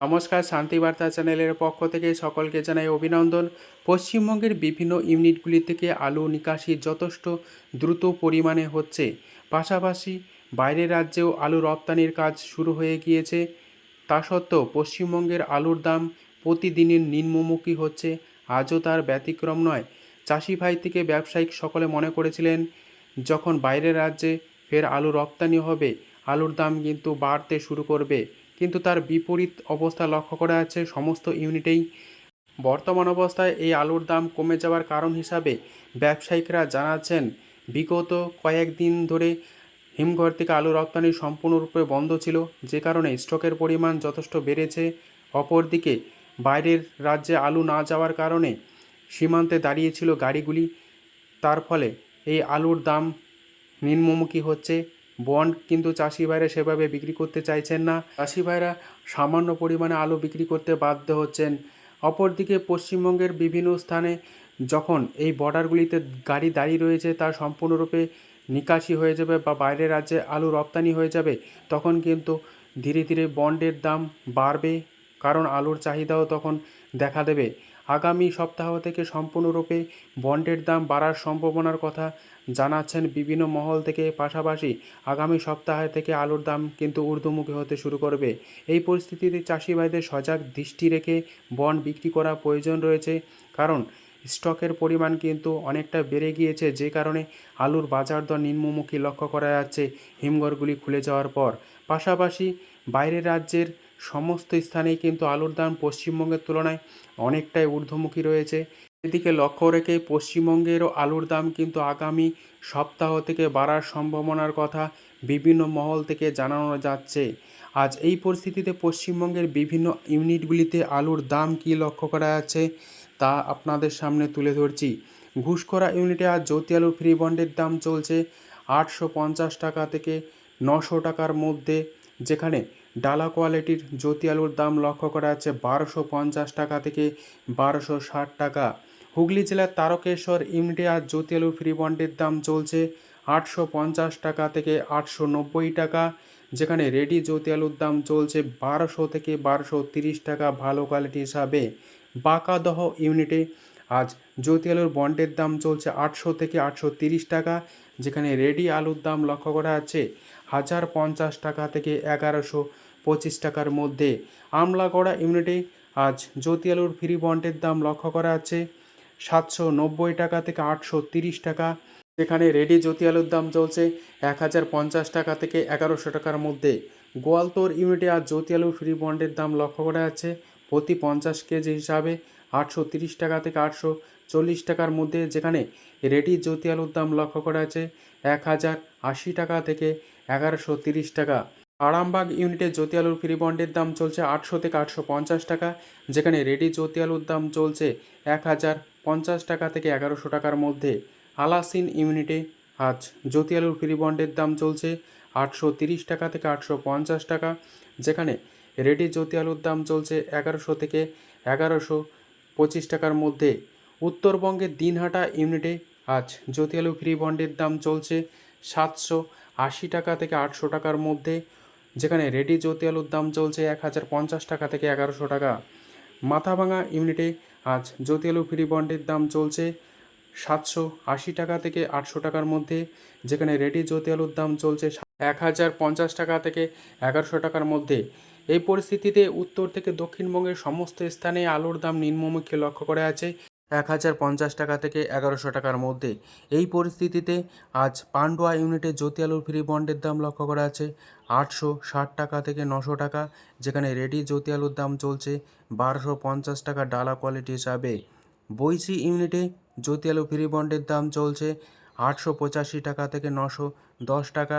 নমস্কার শান্তিবার্তা চ্যানেলের পক্ষ থেকে সকলকে জানাই অভিনন্দন। পশ্চিমবঙ্গের বিভিন্ন ইউনিটগুলি থেকে আলু নিকাশি যথেষ্ট দ্রুত পরিমাণে হচ্ছে। পাশাপাশি বাইরের রাজ্যেও আলু রপ্তানির কাজ শুরু হয়ে গিয়েছে। তা সত্ত্বেও পশ্চিমবঙ্গের আলুর দাম প্রতিদিনের নিম্নমুখী হচ্ছে। আজও তার ব্যতিক্রম নয়। চাষি ভাই থেকে ব্যবসায়িক সকলে মনে করেছিলেন, যখন বাইরের রাজ্যে ফের আলু রপ্তানি হবে, আলুর দাম কিন্তু বাড়তে শুরু করবে। কিন্তু তার বিপরীত অবস্থা লক্ষ্য করা যাচ্ছে সমস্ত ইউনিটেই। বর্তমান অবস্থায় এই আলুর দাম কমে যাওয়ার কারণ হিসাবে ব্যবসায়িকরা জানাচ্ছেন, বিগত কয়েকদিন ধরে হিমঘর থেকে আলু রপ্তানি সম্পূর্ণরূপে বন্ধ ছিল। যে কারণে স্টকের পরিমাণ যথেষ্ট বেড়েছে। অপরদিকে বাইরের রাজ্যে আলু না যাওয়ার কারণে সীমান্তে দাঁড়িয়েছিল গাড়িগুলি। তার ফলে এই আলুর দাম নিম্নমুখী হচ্ছে। বন্ড কিন্তু চাষি ভাইরা সেভাবে বিক্রি করতে চাইছেন না। চাষি ভাইরা সামান্য পরিমাণে আলু বিক্রি করতে বাধ্য হচ্ছেন। অপরদিকে পশ্চিমবঙ্গের বিভিন্ন স্থানে যখন এই বর্ডারগুলিতে গাড়ি দাঁড়িয়ে রয়েছে, তা সম্পূর্ণরূপে নিকাশি হয়ে যাবে বা বাইরের রাজ্যে আলু রপ্তানি হয়ে যাবে, তখন কিন্তু ধীরে ধীরে বন্ডের দাম বাড়বে। কারণ আলুর চাহিদাও তখন দেখা দেবে। আগামী সপ্তাহ থেকে সম্পূর্ণরূপে বন্ডের দাম বাড়ার সম্ভাবনার কথা জানাচ্ছেন বিভিন্ন মহল থেকে পাশাপাশি আগামী সপ্তাহ থেকে আলুর দাম কিন্তু ঊর্ধ্বমুখী হতে শুরু করবে। এই পরিস্থিতিতে চাষি ভাইদের সজাগ দৃষ্টি রেখে বন্ড বিক্রি করা প্রয়োজন রয়েছে, কারণ স্টকের পরিমাণ কিন্তু অনেকটা বেড়ে গিয়েছে যে কারণে আলুর বাজার দর নিম্নমুখী লক্ষ্য করা যাচ্ছে। হিমঘরগুলি খুলে যাওয়ার পর। পাশাপাশি বাইরের রাজ্যের সমস্ত স্থানেই কিন্তু আলুর দাম পশ্চিমবঙ্গের তুলনায় অনেকটাই ঊর্ধ্বমুখী রয়েছে। এদিকে লক্ষ্য রেখে পশ্চিমবঙ্গেরও আলুর দাম কিন্তু আগামী সপ্তাহ থেকে বাড়ার সম্ভাবনার কথা বিভিন্ন মহল থেকে জানানো যাচ্ছে। আজ এই পরিস্থিতিতে পশ্চিমবঙ্গের বিভিন্ন ইউনিটগুলিতে আলুর দাম কী লক্ষ্য করা যাচ্ছে তা আপনাদের সামনে তুলে ধরছি। ঘুষখোরা ইউনিটে আজ জ্যোতি আলু ফ্রি বন্ডের দাম চলছে আটশো পঞ্চাশ টাকা থেকে নশো টাকার মধ্যে, যেখানে ডালা কোয়ালিটির জ্যোতি আলুর দাম লক্ষ্য করা যাচ্ছে বারোশো পঞ্চাশ টাকা থেকে বারোশো ষাট টাকা। হুগলি জেলার তারকেশ্বর আজ জ্যোতি আলু ফ্রি বন্ডের দাম চলছে আটশো পঞ্চাশ টাকা থেকে আটশো নব্বই টাকা, যেখানে রেডি জ্যোতি আলুর দাম চলছে বারোশো থেকে বারোশো তিরিশ টাকা ভালো কোয়ালিটি হিসাবে। বাঁকাদহ ইউনিটে আজ জ্যোতি আলুর বন্ডের দাম চলছে আটশো থেকে আটশো তিরিশ টাকা, যেখানে রেডি আলুর দাম লক্ষ্য করা যাচ্ছে হাজার পঞ্চাশ টাকা থেকে এগারোশো পঁচিশ টাকার মধ্যে। আমলাগড়া ইউনিটে আজ জ্যোতি আলুর ফ্রি বন্ডের দাম লক্ষ্য করা যাচ্ছে। সাতশো নব্বই টাকা থেকে আটশো তিরিশ টাকা। যেখানে রেডি জ্যোতি আলুর দাম চলছে এক হাজার পঞ্চাশ টাকা থেকে এগারোশো টাকার মধ্যে। গোয়ালতোর ইউনিটে আজ জ্যোতি আলুর ফ্রি বন্ডের দাম লক্ষ্য করা যাচ্ছে। প্রতি পঞ্চাশ কেজি হিসাবে আটশো তিরিশ টাকা থেকে আটশো চল্লিশ টাকার মধ্যে। যেখানে রেডি জ্যোতি আলুর দাম লক্ষ্য করা আছে এক হাজার আশি টাকা থেকে এগারোশো তিরিশ টাকা। আরামবাগ ইউনিটে জ্যোতি আলুর ফ্রি বন্ডের দাম চলছে আটশো থেকে আটশো পঞ্চাশ টাকা, যেখানে রেডি জ্যোতি আলুর দাম চলছে এক হাজার পঞ্চাশ টাকা থেকে এগারোশো টাকার মধ্যে। আলাসিন ইউনিটে আজ জ্যোতি আলুর ফ্রি বন্ডের দাম চলছে আটশো তিরিশ টাকা থেকে আটশো পঞ্চাশ টাকা, যেখানে রেডি জ্যোতি আলুর দাম চলছে এগারোশো থেকে এগারোশো পঁচিশ টাকার মধ্যে। উত্তরবঙ্গের দিনহাটা ইউনিটে আজ জ্যোতি আলু ফ্রি বন্ডের দাম চলছে সাতশো আশি টাকা থেকে আটশো টাকার মধ্যে। যেখানে রেডি জ্যোতি আলুর দাম চলছে এক হাজার পঞ্চাশ টাকা থেকে এগারোশো টাকা। মাথাভাঙা ইউনিটে আজ জ্যোতি আলু ফ্রি বন্ডের দাম চলছে সাতশো আশি টাকা থেকে আটশো টাকার মধ্যে, যেখানে রেডি জ্যোতি আলুর দাম চলছে এক হাজার পঞ্চাশ টাকা থেকে এগারোশো টাকার মধ্যে। এই পরিস্থিতিতে উত্তর থেকে দক্ষিণবঙ্গের সমস্ত স্থানে আলুর দাম নিম্নমুখী লক্ষ্য করা আছে। এক হাজার পঞ্চাশ টাকা থেকে এগারোশো টাকার মধ্যে। এই পরিস্থিতিতে আজ পান্ডুয়া ইউনিটে জ্যোতি আলুর ফ্রি বন্ডের দাম লক্ষ্য করা আছে। আটশো ষাট টাকা থেকে নশো টাকা, যেখানে রেডি জ্যোতি আলুর দাম চলছে বারোশো পঞ্চাশ টাকা ডালা কোয়ালিটি হিসাবে। বৈশি ইউনিটে জ্যোতি আলু ফ্রি বন্ডের দাম চলছে আটশো পঁচাশি টাকা থেকে নশো দশ টাকা